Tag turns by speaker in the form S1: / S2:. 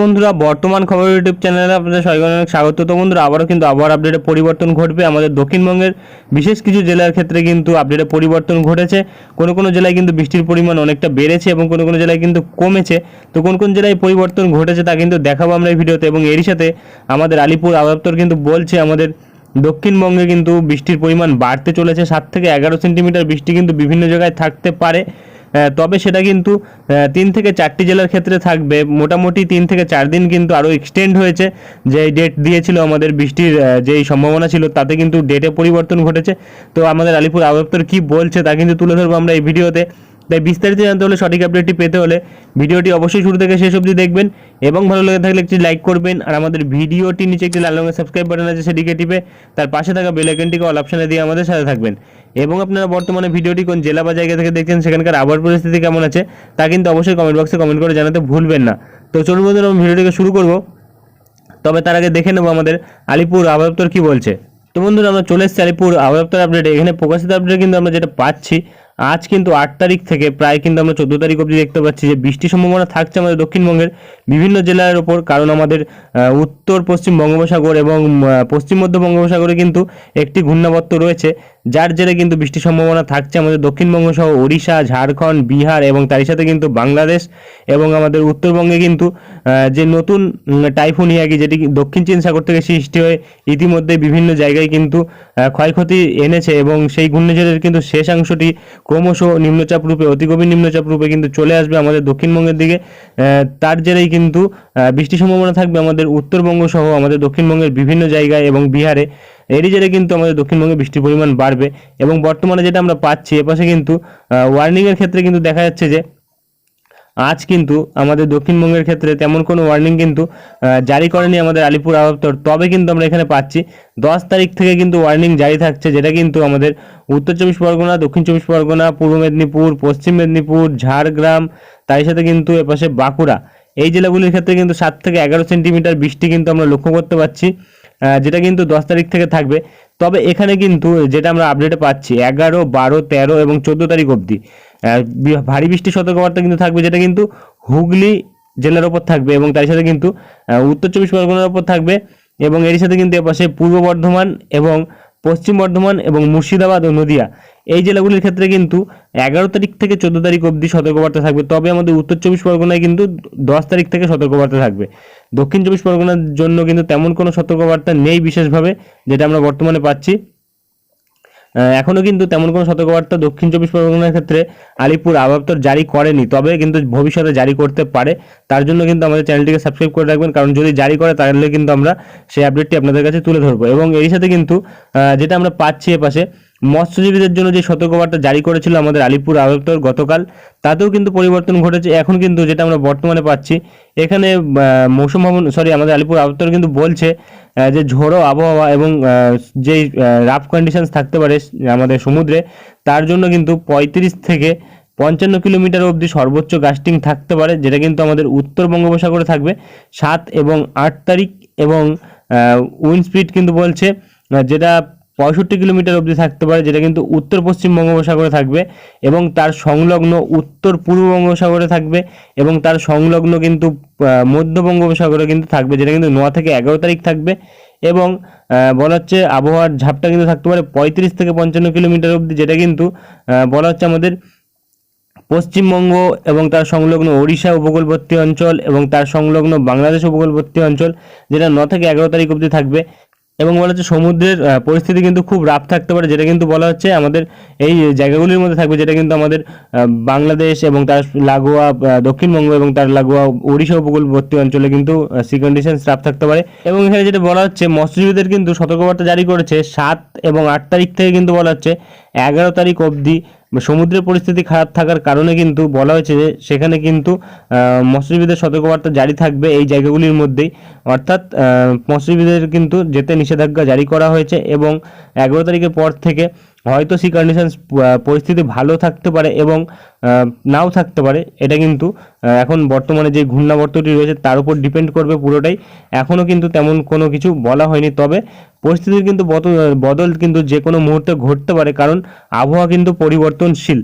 S1: বন্ধুরা, বর্তমান খবর ইউটিউব চ্যানেলে আপনাদের সবাইকে অনেক স্বাগত। তো বন্ধুরা, আবারও কিন্তু আবহাওয়ার আপডেটে পরিবর্তন ঘটবে। আমাদের দক্ষিণবঙ্গের বিশেষ কিছু জেলার ক্ষেত্রে কিন্তু আপডেটে পরিবর্তন ঘটেছে। কোনো কোনো জেলায় কিন্তু বৃষ্টির পরিমাণ অনেকটা বেড়েছে এবং কোনো কোনো জেলায় কিন্তু কমেছে। তো কোন কোন জেলায় পরিবর্তন ঘটেছে তা কিন্তু দেখাবো আমরা এই ভিডিওতে এবং এরই সাথে আমাদের আলিপুর আবহাওয়া দপ্তর কিন্তু বলছে, আমাদের দক্ষিণবঙ্গে কিন্তু বৃষ্টির পরিমাণ বাড়তে চলেছে। সাত থেকে এগারো সেন্টিমিটার বৃষ্টি কিন্তু বিভিন্ন জায়গায় থাকতে পারে। তবে সেটা কিন্তু তিন থেকে চারটি জেলার ক্ষেত্রে থাকবে। মোটামুটি তিন থেকে চার দিন কিন্তু আরও এক্সটেন্ড হয়েছে। যে ডেট দিয়েছিল আমাদের বৃষ্টির যেই সম্ভাবনা ছিল, তাতে কিন্তু ডেটে পরিবর্তন ঘটেছে। তো আমাদের আলিপুর আবহাওয়া দপ্তর কী বলছে, তা কিন্তু তুলে ধরবো আমরা এই ভিডিওতে। তাই বিস্তারিত জানতে হলে সঠিক আপডেটটি পেতে হলে ভিডিওটি অবশ্যই শুরু থেকে শেষ অবধি দেখবেন এবং ভালো লেগে থাকলে একটি লাইক করবেন। আর আমাদের ভিডিওটি নিচে একটি লাল রঙের সাবস্ক্রাইব বাটন আছে, সেটিকে টিপে তার পাশে থাকা বেল আইকনটিকে অল অপশানে দিয়ে আমাদের সাথে থাকবেন। এবং আপনারা বর্তমানে ভিডিওটি কোন জেলা বা জায়গা থেকে দেখছেন, সেখানকার আবহাওয়ার পরিস্থিতি কেমন আছে, তা কিন্তু অবশ্যই কমেন্ট বক্সে কমেন্ট করে জানাতে ভুলবেন না। তো চলুন বন্ধুরা, আমি ভিডিওটিকে শুরু করব। তবে তার আগে দেখে নেব আমাদের আলিপুর আবহাওয়া দপ্তর কী বলছে। তো বন্ধুরা, আমরা চলে এসেছি আলিপুর আবহাওয়া দপ্তর আপডেট এখানে প্রকাশিত আপডেট কিন্তু আমরা যেটা পাচ্ছি, আজ কিন্তু আট তারিখ থেকে প্রায় কিন্তু আমরা চোদ্দ তারিখ অবধি দেখতে পাচ্ছি যে বৃষ্টির সম্ভাবনা থাকছে আমাদের দক্ষিণবঙ্গের। বিভিন্ন জেলার ওপর কারণ আমাদের উত্তর, পশ্চিম বঙ্গোপসাগর এবং পশ্চিম মধ্য বঙ্গোপসাগরে কিন্তু একটি ঘূর্ণাবর্ত রয়েছে, যার জেরে কিন্তু বৃষ্টির সম্ভাবনা থাকছে। আমাদের দক্ষিণবঙ্গ সহ ওড়িশা, ঝাড়খণ্ড, বিহার এবং তারই সাথে কিন্তু বাংলাদেশ এবং আমাদের উত্তরবঙ্গে কিন্তু যে নতুন টাইফুন ইয়াগি যেটি দক্ষিণ চীন সাগর থেকে সৃষ্টি হয়ে, ইতিমধ্যে বিভিন্ন জায়গায় কিন্তু ক্ষয়ক্ষতি এনেছে এবং সেই ঘূর্ণিঝড়ের কিন্তু শেষাংশটি ক্রমশ নিম্নচাপ রূপে, অতি গভীর নিম্নচাপ রূপে কিন্তু চলে আসবে আমাদের দক্ষিণবঙ্গের দিকে। তার জেরেই কিন্তু আহ, বৃষ্টির সম্ভাবনা থাকবে আমাদের উত্তরবঙ্গ সহ আমাদের দক্ষিণবঙ্গের বিভিন্ন জায়গায় এবং বিহারে। এরই জেরে কিন্তু আমাদের দক্ষিণবঙ্গে বৃষ্টির পরিমাণ বাড়বে এবং বর্তমানে যেটা আমরা পাচ্ছি এপাশে কিন্তু ওয়ার্নিংয়ের ক্ষেত্রে কিন্তু দেখা যাচ্ছে যে আজ কিন্তু আমাদের দক্ষিণবঙ্গের ক্ষেত্রে তেমন কোনো ওয়ার্নিং কিন্তু জারি করেনি আমাদের আলিপুর আবহাওয়া তবে কিন্তু আমরা এখানে পাচ্ছি দশ তারিখ থেকে কিন্তু ওয়ার্নিং জারি থাকছে যেটা কিন্তু আমাদের উত্তর চব্বিশ পরগনা দক্ষিণ চব্বিশ পরগনা পূর্ব মেদিনীপুর পশ্চিম মেদিনীপুর ঝাড়গ্রাম তার সাথে কিন্তু এপাশে বাঁকুড়া। এই জেলাগুলির ক্ষেত্রে কিন্তু সাত থেকে এগারো সেন্টিমিটার বৃষ্টি কিন্তু আমরা লক্ষ্য করতে পারছি যেটা কিন্তু দশ তারিখ থেকে থাকবে। তবে এখানে কিন্তু যেটা আমরা আপডেটে পাচ্ছি, এগারো, বারো, তেরো এবং চোদ্দ তারিখ অবধি ভারী বৃষ্টির সতর্কবার্তা কিন্তু থাকবে, যেটা কিন্তু হুগলি জেলার ওপর থাকবে এবং তার সাথে কিন্তু উত্তর চব্বিশ পরগনার ওপর থাকবে এবং এর সাথে কিন্তু এপাশে পূর্ব বর্ধমান এবং পশ্চিম বর্ধমান এবং মুর্শিদাবাদ ও নদিয়া। এই জেলাগুলির ক্ষেত্রে কিন্তু এগারো তারিখ থেকে চোদ্দ তারিখ অবধি সতর্কবার্তা থাকবে। তবে আমাদের উত্তর চব্বিশ পরগনায় কিন্তু দশ তারিখ থেকে সতর্কবার্তা থাকবে। দক্ষিণ চব্বিশ পরগনার জন্য কিন্তু তেমন কোনো সতর্কবার্তা নেই বিশেষভাবে, যেটা আমরা বর্তমানে পাচ্ছি। আহ, এখনও কিন্তু তেমন কোনো সতর্কবার্তা দক্ষিণ চব্বিশ পরগনার ক্ষেত্রে আলিপুর আবহাওয়া জারি করেনি। তবে কিন্তু ভবিষ্যতে জারি করতে পারে। তার জন্য কিন্তু আমাদের চ্যানেলটিকে সাবস্ক্রাইব করে রাখবেন। কারণ যদি জারি করে তাহলে কিন্তু আমরা সেই আপডেটটি আপনাদের কাছে তুলে ধরবো। এবং এর সাথে কিন্তু যেটা আমরা পাচ্ছি এপাশে মৎস্যজীবীদের জন্য যে সতর্কবার্তা জারি করেছিল আমাদের আলিপুর আবহাওয়া দপ্তর গতকাল, তাতেও কিন্তু পরিবর্তন ঘটেছে। এখন কিন্তু যেটা আমরা বর্তমানে পাচ্ছি, এখানে মৌসুম ভবন সরি আমাদের আলিপুর আবহাওয়া দপ্তর কিন্তু বলছে যে ঝোড়ো আবহাওয়া এবং যেই রাফ কন্ডিশনস থাকতে পারে আমাদের সমুদ্রে, তার জন্য কিন্তু পঁয়ত্রিশ থেকে পঞ্চান্ন কিলোমিটার অবধি সর্বোচ্চ গাস্টিং থাকতে পারে, যেটা কিন্তু আমাদের উত্তর বঙ্গোপসাগরে থাকবে। সাত এবং আট তারিখ এবং উইন্ড স্পিড কিন্তু বলছে যেটা পঁয়ষট্টি কিলোমিটার অবধি থাকতে পারে, যেটা কিন্তু উত্তর পশ্চিম বঙ্গোপসাগরে থাকবে এবং তার সংলগ্ন উত্তর পূর্ব বঙ্গোপসাগরে থাকবে এবং তার সংলগ্ন কিন্তু মধ্য বঙ্গোপসাগরে কিন্তু থাকবে, যেটা কিন্তু ন থেকে এগারো তারিখ থাকবে এবং বলা হচ্ছে আবহাওয়ার ঝাপটা কিন্তু থাকতে পারে পঁয়ত্রিশ থেকে পঞ্চান্ন কিলোমিটার অবধি, যেটা কিন্তু বলা হচ্ছে আমাদের পশ্চিমবঙ্গ এবং তার সংলগ্ন ওড়িশা উপকূলবর্তী অঞ্চল এবং তার সংলগ্ন বাংলাদেশ উপকূলবর্তী অঞ্চল, যেটা ন থেকে এগারো তারিখ অবধি থাকবে। এবং বলা হচ্ছে সমুদ্রের পরিস্থিতি কিন্তু খুব রাফ থাকতে পারে, যেটা কিন্তু বলা হচ্ছে আমাদের এই জায়গাগুলির মধ্যে থাকবে, যেটা কিন্তু আমাদের বাংলাদেশ এবং তার লাগোয়া দক্ষিণবঙ্গ এবং তার লাগোয়া ওড়িশা উপকূলবর্তী অঞ্চলে কিন্তু সি কন্ডিশন রাফ থাকতে পারে। এবং এখানে যেটা বলা হচ্ছে, মৎস্যজীবীদের কিন্তু সতর্কবার্তা জারি করেছে সাত এবং আট তারিখ থেকে কিন্তু বলা হচ্ছে, এগারো তারিখ অবধি সমুদ্রের পরিস্থিতি খারাপ থাকার কারণে কিন্তু বলা হয়েছে যে সেখানে কিন্তু মৎস্যজীবীদের সতর্কবার্তা জারি থাকবে এই জায়গাগুলির মধ্যেই। অর্থাৎ মৎস্যজীবীদের কিন্তু যেতে নিষেধাজ্ঞা জারি করা হয়েছে এবং এগারো তারিখের পর থেকে হয়তো সি কন্ডিশনস পরিস্থিতি ভালো থাকতে পারে এবং নাও থাকতে পারে, এটা কিন্তু এখন বর্তমানে যে ঘূর্ণাবর্তটি রয়েছে তার উপর ডিপেন্ড করবে পুরোটাই। এখনও কিন্তু তেমন কোনো কিছু বলা হয়নি, তবে পরিস্থিতির কিন্তু বদল কিন্তু যে কোনো মুহূর্তে ঘটতে পারে, কারণ আবহাওয়া কিন্তু পরিবর্তনশীল।